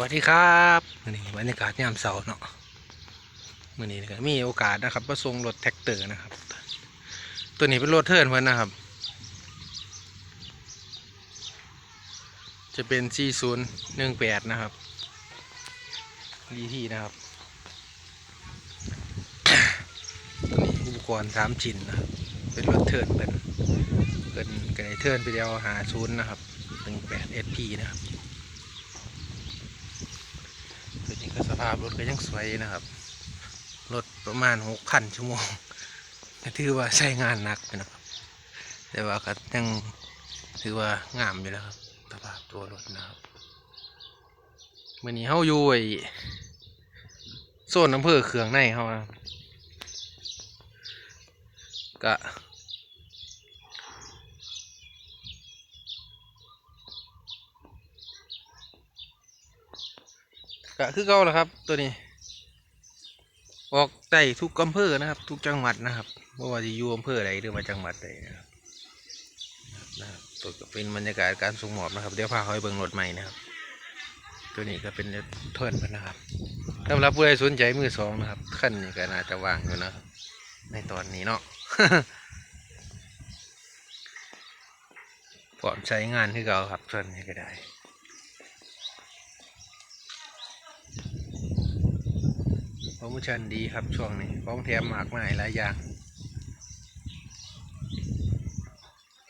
วัสดีครับมื่อนี้บรรยากาศยามเสาร์เนาะมื่อนี้ก็มีโอกาสนะครับมาส่งรถแท็กเตอร์นะครับ ตัวนี้เป็นรถเทิร์นเพิ่นนะครับ จะเป็น 4018 นะครับดีที่นะครับตัวนี้อุปกรณ์สามชิ้นนะครับเป็นรถเทิร์นเป็นเป็นกระไดเทิร์นไปเดียวหาศูนย์นะครับ 18 SP นะครับ ตัวนี้ก็ส ภาพรถก็ยังสวยนะครับ รถประมาณหกคันชั่วโมงถือว่าใช้งานหนักนะครับ แต่ว่าก็ยังถือว่างามอยู่แล้วครับสภาพตัวรถนะครับเมื่อนี้เขาอยู่ไอ้โซนอำเภอเขืองในเขานะครั ก็คือเก่าแหละครับ ตัวนี้ ออกได้ทุกอำเภอนะครับ ทุกจังหวัดนะครับไม่ว่าจะอยู่อำเภอใดหรือว่าจังหวัดใดนะครับนะครับตัวก็เป็นบรรยากาศการส่งมอบนะครับ เดี๋ยวพาเขาไปเบิ่งรถใหม่นะครับ ตัวนี้ก็เป็นเทิร์นนะครับสำหรับผู้ใดสนใจมือสองนะครับขั้นนี้ก็น่าจะว่างอยู่นะครับ ในตอนนี้เนาะพร้อมใช้งานที่เก่าครับส่วนนี้ก็ได้ โปรโมชั่นดีครับช่วงนี้ของแถมมากมายหลายอย่าง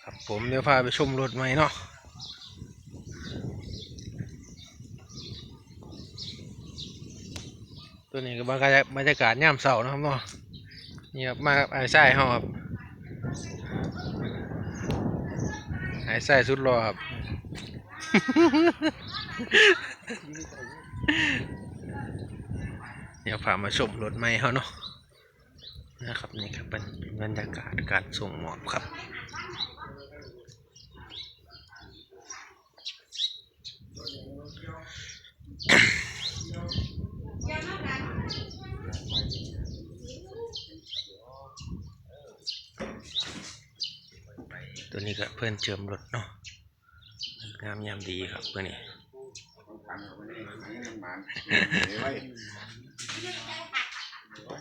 ครับผมเดี๋ยวพาไปชมรถใหม่เนาะตัวนี้ก็บรรยากาศย่ามเสาร์นะครับเนาะนี่ครับมากับไอ้ไส้เฮาครับไอ้ไส้สุดรอครับ เดี๋ยวพามาชมรถใหม่เขาเนาะนะครับนี่ครับเป็นบรรยากาศการส่งมอบครับตัวนี้ก็เพื่อนเจิมรถเนาะงามยามดีครับเพื่อนนี่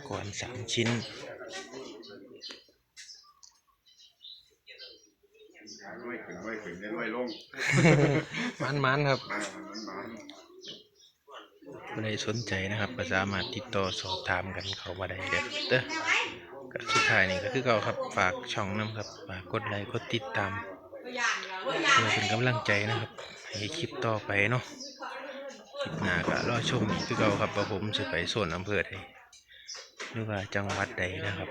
กรณ์สามชิ้นรวยขึ้นรวยขึ้นได้รวยลงมันมันๆครับมามันมาผู้ใดสนใจนะครับก็สามารถติดต่อสอบถามกันเข้ามาได้เด้อเด้อก็สุดท้ายนี่ก็คือเก่าครับฝากช่องน้ำครับฝากกดไลค์กดติดตามเพื่อเป็นกำลังใจนะครับ ให้คลิปต่อไปเนาะค ลิปหน้าก็รอชมอีกคือเก่าครับว่าผมจะไปโซนอำเภอใดหรือว่าจังหวัดใดนะครับ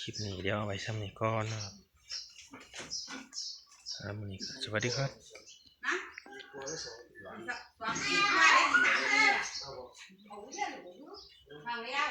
คลิปนี้เดี๋ยวเอาไว้ซ้ำนี้ก่อนนะครับครับวันนี้สวัสดีครับฟังแล้ว